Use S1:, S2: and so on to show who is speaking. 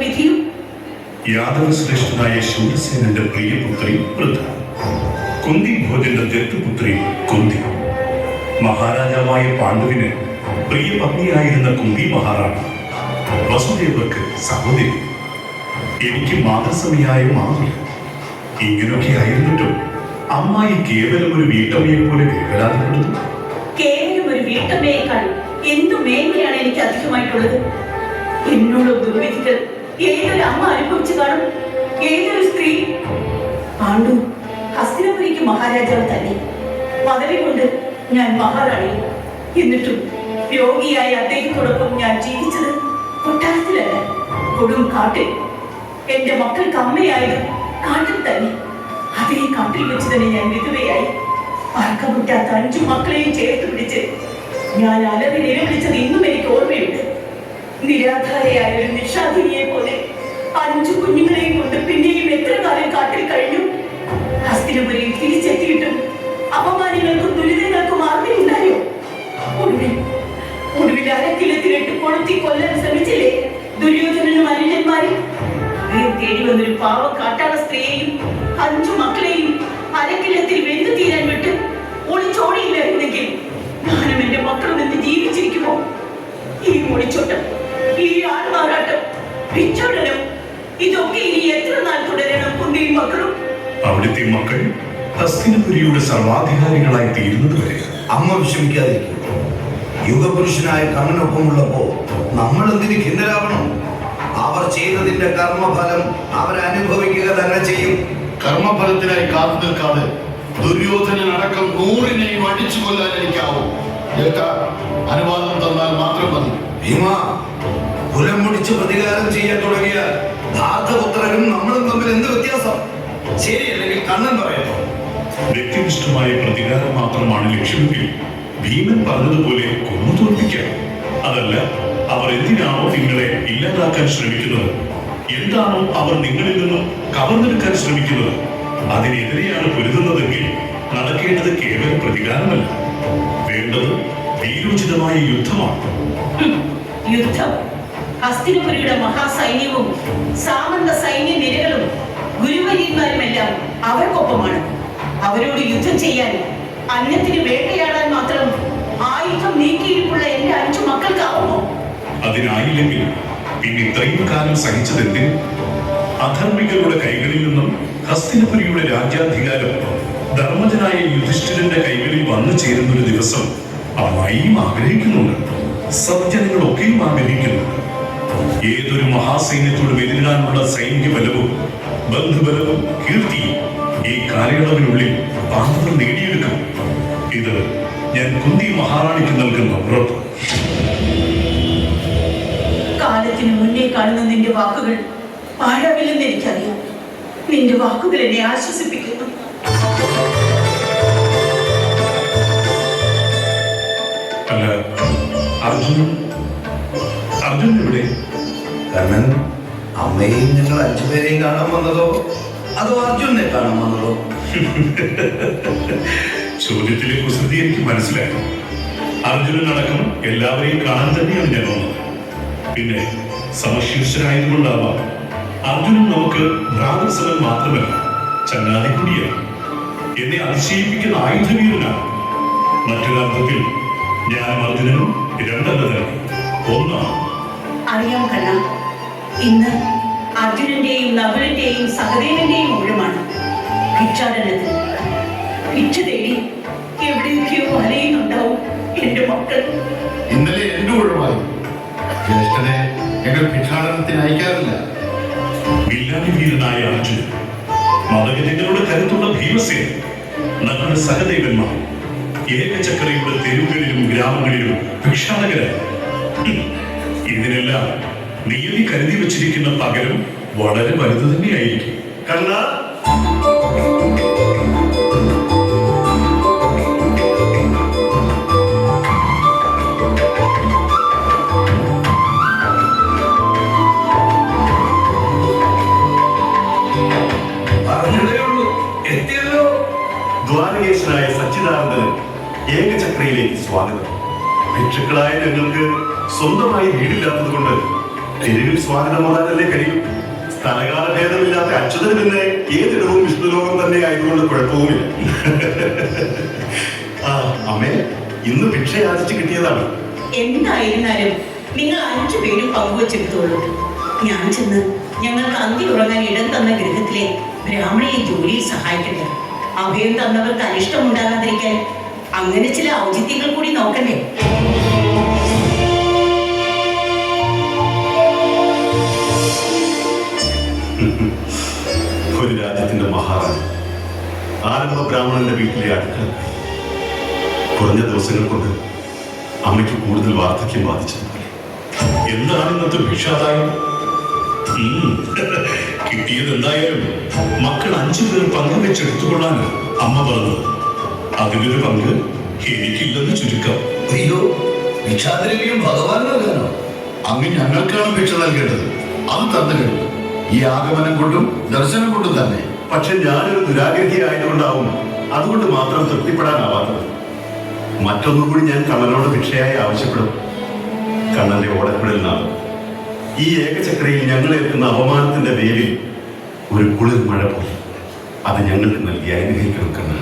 S1: വിധിയും
S2: യാദവശ്രേഷ്ഠനായ ശൂരസേനന്റെ പ്രിയപുത്രി വൃദ്ധ. കുന്തി ഭോജന്റെ ദത്തുപുത്രി കുന്തി. മഹാരാജാവായ പാണ്ഡുവിന് പ്രിയ പത്നിയായിരുന്ന കുന്തി മഹാറാണി. വസുദേവർക്ക് സഹോദരി. എനിക്ക് മാതൃസമയായ മാതൃ ഇങ്ങനെയൊക്കെ ആയിരുന്നിട്ടും അമ്മായി കേവലം ഒരു വീട്ടമ്മയെ പോലെ വേവലാതിപ്പെടുന്നു.
S1: കേവലം ഒരു വീട്ടമ്മയേക്കാൾ എന്തു മേന്മയാണ് എനിക്ക് അധികമായിട്ടുള്ളത്? എന്നോട് ദുർവിധികൾ ഏതൊരു അമ്മ അനുഭവിച്ചു കാണും? ഏതൊരു സ്ത്രീ? പാണ്ഡു ഹസ്തിനപുരിക്ക് മഹാരാജാവ് തന്നെ. പദവി കൊണ്ട് ഞാൻ മഹാറാണി. എന്നിട്ടും രോഗിയായ അദ്ദേഹത്തോടൊപ്പം ഞാൻ ജീവിച്ചത് കൊട്ടാരത്തിലല്ല കൊടും കാട്ടിൽ. എന്റെ മക്കൾക്ക് അമ്മയായത് കാട്ടിൽ തന്നെ. അതേ കാട്ടിൽ വെച്ച് തന്നെ ഞാൻ വിധവയായി. പറക്കമുറ്റാത്ത അഞ്ചു മക്കളെയും ചേർത്ത് പിടിച്ച് ഞാൻ അലറി നിലവിളിച്ചത് ഇന്നും എനിക്ക് ഓർമ്മയുണ്ട്. നിരാധാരയായ ഒരു നിഷാദിനിയെ അരക്കിലത്തിലിട്ട് കൊളുത്തി കൊല്ലാൻ ശ്രമിച്ചില്ലേ? ദുര്യോധനനും അനുജന്മാരും തേടി വന്നൊരു പാവ കാട്ടാള സ്ത്രീയെയും അഞ്ചു മക്കളെയും അരക്കിലത്തിൽ വെന്തു തീരാൻ വിട്ട് ഒളിച്ചോടിയില്ലായിരുന്നെങ്കിൽ ഞാനും എന്റെ മക്കളും നിന്ന് ജീവിച്ചിരിക്കുമോ? ഈ ഒളിച്ചോട്ടം ഈ ആൾമാറാട്ടം പിച്ചോടനം ഇതൊക്കെ ഇനി എത്ര നാൾ തുടരണം കുന്തിയും മക്കളും?
S2: അവിടുത്തെ മക്കൾ ഹസ്തിനപുരിയുടെ സർവാധികാരികളായി തീരുന്നത് വരെ
S3: അമ്മ വിഷമിക്കാതിരിക്കും. യുഗപുരുഷനായ കണ്ണനൊപ്പമുള്ളപ്പോ നമ്മൾ എന്തിന് ഖിന്നരാവണം? അവർ ചെയ്തതിന്റെ കർമ്മഫലം അവരനുഭവിക്കുക തന്നെ ചെയ്യും.
S4: കർമ്മഫലത്തിനായി കാത്തു നിൽക്കാതെ ദുര്യോധനനടക്കം നൂറിനെയും അടിച്ചു കൊല്ലാൻ എനിക്കാവും. അനുവാദം തന്നാൽ മാത്രം മതി.
S3: ഭീമ കുലം മുടിച്ച് പ്രതികാരം ചെയ്യാൻ തുടങ്ങിയാൽ ധാർത്തപുത്രനും നമ്മളും തമ്മിൽ എന്ത് വ്യത്യാസം? ശരി അല്ലെങ്കിൽ കണ്ണൻ പറയട്ടോ.
S2: വ്യക്തിനിഷ്ഠമായ പ്രതികാരം മാത്രമാണ് ലക്ഷ്യമെങ്കിൽ ഭീമൻ പറഞ്ഞതുപോലെ കൊന്നു തോൽപ്പിക്കാം അതല്ല അവർ എന്തിനാണോ നിങ്ങളെ ഇല്ലാതാക്കാൻ ശ്രമിക്കുന്നത്? എന്താണോ അവർ നിങ്ങളിൽ നിന്നും കവർന്നെടുക്കാൻ ശ്രമിക്കുന്നത്? അതിനെതിരെയാണ് പൊരുതുന്നതെങ്കിൽ നടക്കേണ്ടത് കേവലം പ്രതികാരമല്ല. വേണ്ടത് വീരോചിതമായ യുദ്ധമാണ്.
S1: യുദ്ധം. ഹസ്തിനപുരിയുടെ മഹാസൈന്യവും സാമന്ത സൈന്യ നിരകളും ഗുരുവര്യന്മാരുമെല്ലാം അവർക്കൊപ്പമാണ്. അവരോട് യുദ്ധം ചെയ്യാൻ അന്നത്തിന്
S2: അതിനായില്ലെങ്കിൽ പിന്നെ ഇത്രയും കാലം സഹിച്ചതെന്തിന്? അധർമ്മികളുടെ കൈകളിൽ നിന്നും ഹസ്തിനപുരിയുടെ രാജ്യാധികാരം ധർമ്മജനായ യുധിഷ്ഠിരന്റെ കൈകളിൽ വന്നു ചേരുന്ന ഒരു ദിവസം അമ്മായിയും ആഗ്രഹിക്കുന്നുണ്ട്. സജ്ജനങ്ങളൊക്കെയും ആഗ്രഹിക്കുന്നുണ്ട് ഏതൊരു മഹാസൈന്യത്തോടും സൈനിക ബലവും ബന്ധുബലവും കീർത്തിയും ഈ കാലയളവിനുള്ളിൽ പാണ്ഡവർ നേടിയെടുക്കും. ഇത് ഞാൻ കുന്തി മഹാറാണിക്ക് നൽകുന്ന ഉറപ്പ്.
S1: കാലത്തിന് മുന്നേ കാണുന്ന നിന്റെ വാക്കുകൾ പാഴാവില്ലെന്ന് എനിക്കറിയാം. നിന്റെ വാക്കുകൾ എന്നെ ആശ്വസിപ്പിക്കുന്നു.
S2: അല്ല അർജുൻ അർജുൻ ഇവിടെ
S3: കണ്ണൻ അമ്മയെയും ഞങ്ങൾ അഞ്ചുപേരെയും കാണാൻ വന്നതോ? അതോ അർജുനെ കാണാൻ വന്നതോ?
S2: ചോദ്യത്തിലെ കുസൃതി എനിക്ക് മനസ്സിലായി. അർജുനൻ അടക്കം എല്ലാവരെയും കാണാൻ തന്നെയാണ് ഞാൻ വന്നത്. പിന്നെ സമശീർഷനായതുകൊണ്ടാവാം അർജുനൻ നമുക്ക് ഭ്രാതൃസമൻ മാത്രമല്ല ചങ്ങാതി കൂടിയാണ് എന്നെ അതിശയിപ്പിക്കുന്ന ആയുധവീരനാണ്. മറ്റൊരർത്ഥത്തിൽ ഞാൻ അർജുനനും രണ്ടല്ല തന്നെ ഒന്നാണ്
S1: അറിയാം കല ഇന്ന് അർജുനന്റെയും നകുലന്റെയും സഹദേവന്റെയും ഊഴമാണ് ഭിക്ഷാടനത്തിൽ ഭിക്ഷ തേടി എവിടെയൊക്കെയോ അലയുന്നുണ്ടാവും എന്റെ മക്കൾ.
S4: ഇന്നലെ എന്റെ ഒഴിവായി ജ്യേഷ്ഠനെ ഞങ്ങൾ ഭിക്ഷാടനത്തിന് അയക്കാറില്ല.
S2: വില്ലാതി വീരനായ അർജുൻ മതഗജങ്ങളുടെ കരുത്തുള്ള ഭീമസേന നമ്മുടെ സഹദേവന്മാർ ഏകചക്രയുടെ തെരുവുകളിലും ഗ്രാമങ്ങളിലും ഭിക്ഷാടകരായി. ഇതിനെല്ലാം നിയതി കരുതി വച്ചിരിക്കുന്ന പകരം വളരെ വലുത് തന്നെയായിരിക്കും. കണ്ണ സച്ചിദാനന്ദന് ഏകചക്രയിലേക്ക് സ്വാഗതം. ഭിക്ഷുക്കളായ ഞങ്ങൾക്ക് സ്വന്തമായി വീടില്ലാത്തത് കൊണ്ട്
S5: തെരുവിൽ സ്വാഗതം ഓടാനല്ലേ കഴിയും? സ്ഥലകാല ഭേദമില്ലാത്ത അച്യുതന് പിന്നെ ഏതിടവും വിഷ്ണുലോകം തന്നെ ആയതുകൊണ്ട് കുഴപ്പവുമില്ല. അമ്മേ ഇന്ന് ഭിക്ഷ യാചിച്ച് കിട്ടിയതാണ്.
S1: എന്തായിരുന്നാലും നിങ്ങൾ അഞ്ചു പേരും പങ്കുവച്ചെടുത്തോളൂ. ഞാൻ ചെന്ന് ഞങ്ങൾക്ക് അന്തി ഉറങ്ങാൻ ഇടം തന്ന ഗൃഹത്തിലെ ബ്രാഹ്മണിയെ ജോലിയിൽ സഹായിക്കട്ടെ. അഭയം തന്നവർക്ക് അനിഷ്ടം ഉണ്ടാകാതിരിക്കാൻ അങ്ങനെ ചില ഔചിത്യങ്ങൾ കൂടി നോക്കണ്ടേ?
S5: ഒരു രാജ്യത്തിന്റെ മഹാറാണി. ആരംഭ ബ്രാഹ്മണന്റെ വീട്ടിലെ അടുക്കള കുറഞ്ഞ ദിവസങ്ങൾ കൊണ്ട് അമ്മയ്ക്ക് കൂടുതൽ വാർദ്ധക്യം ബാധിച്ചതുപോലെ.
S4: എന്താണ് ഇന്നത്തെ ഭിക്ഷാദായം.
S5: കിട്ടിയത് എന്തായാലും മക്കൾ അഞ്ചു പേർ പങ്കുവെച്ചെടുത്തുകൊള്ളാൻ അമ്മ പറഞ്ഞു. അതിലൊരു പങ്ക് എനിക്കില്ലെന്ന് ചുരുക്കം.
S3: അയ്യോ ഭിക്ഷാദ്രവ്യം ഭഗവാൻ നൽകാനോ
S4: അങ്ങ് ഞങ്ങൾക്കാണ് ഭിക്ഷ നൽകേണ്ടത്. അത് തന്നു ഈ ആഗമനം കൊണ്ടും ദർശനം കൊണ്ടും തന്നെ.
S5: പക്ഷെ ഞാനൊരു ദുരാഗ്രഹി ആയതുകൊണ്ടാവും അതുകൊണ്ട് മാത്രം തൃപ്തിപ്പെടാനാവാത്തത്. മറ്റൊന്നും കൂടി ഞാൻ കണ്ണനോട് ഭിക്ഷയായി ആവശ്യപ്പെടും. കണ്ണന്റെ ഓടക്കുഴൽ നാൾ ഈ ഏകചക്രയിൽ ഞങ്ങൾ ഏൽക്കുന്ന അപമാനത്തിന്റെ പേരിൽ ഒരു കുളിർ മഴ പോലെ അത് ഞങ്ങൾക്ക് നൽകി അനുഗ്രഹിക്കണം കണ്ണൻ